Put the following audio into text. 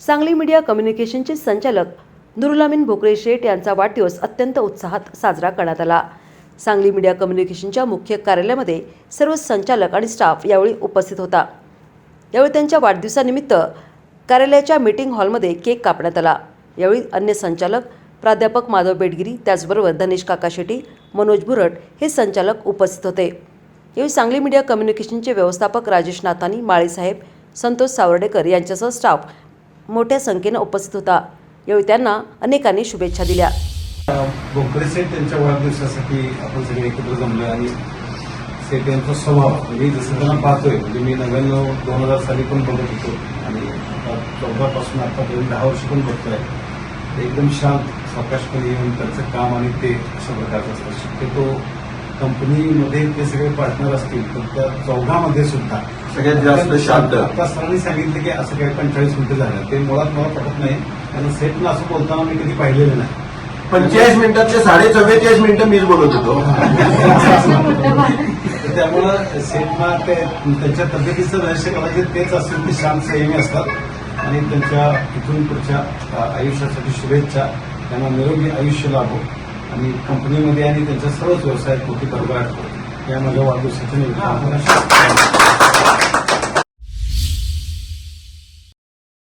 Sangli media कम्युनिकेशनचे संचालक नुरुलामीन भोकरे शेठ यांचा वाढदिवस अत्यंत उत्साहात साजरा करण्यात आला. सांगली मीडिया कम्युनिकेशनच्या मुख्य कार्यालयामध्ये सर्व संचालक आणि स्टाफ यावेळी उपस्थित होता. यावेळी त्यांच्या वाढदिवसानिमित्त कार्यालयाच्या मीटिंग हॉलमध्ये केक कापण्यात आला. यावेळी अन्य संचालक प्राध्यापक माधव बेडगिरी त्याचबरोबर धनेश काका शेट्टी मनोज बुरट हे संचालक उपस्थित होते. यावेळी सांगली मीडिया कम्युनिकेशनचे व्यवस्थापक राजेश नाथानी माळीसाहेब संतोष सावर्डेकर यांच्यासह स्टाफ मोठ्या संख्येनं उपस्थित होता. यावेळी त्यांना अनेकांनी शुभेच्छा दिल्या. भोकरे सेठ त्यांच्या वाढदिवसासाठी आपण सगळे एकत्र जमलो आणि सेठ यांचा स्वभाव म्हणजे जसं त्यांना पाहतोय म्हणजे मी नव्याण्णव दोन हजार साली पण बघत होतो आणि आता चौदापासून आतापर्यंत दहा वर्ष पण बघतोय. एकदम शांत सावकाशपणे येऊन त्यांचं काम आणि ते अशा प्रकारचं असतं. शक्यतो कंपनीमध्ये ते सगळे पार्टनर असतील पण त्या चौघामध्ये सुद्धा. सगळ्यात जास्त शांत. आता सरांनी सांगितलं की असं काही पंचेचाळीस मिनिटं झालं. ते मुळात मला पटत नाही. आणि सेटला असं बोलताना मी कधी पाहिलेलं नाही. पंचेचाळीस मिनिटातले साडे चव्वेचाळीस मिनिटं मीच बोलत होतो. तर त्यामुळं सेटना ते त्यांच्या तब्येतीचं रहस्य कदाचित तेच असेल ते शांत संयमी असतात. आणि त्यांच्या इथून पुढच्या आयुष्यासाठी शुभेच्छा. त्यांना निरोगी आयुष्य लाभो. आणि कंपनीमध्ये आणि त्यांच्या सर्वच व्यवसाय कोटी भरभराट या माझ्या वाढदिवसाच्या निमित्तानं.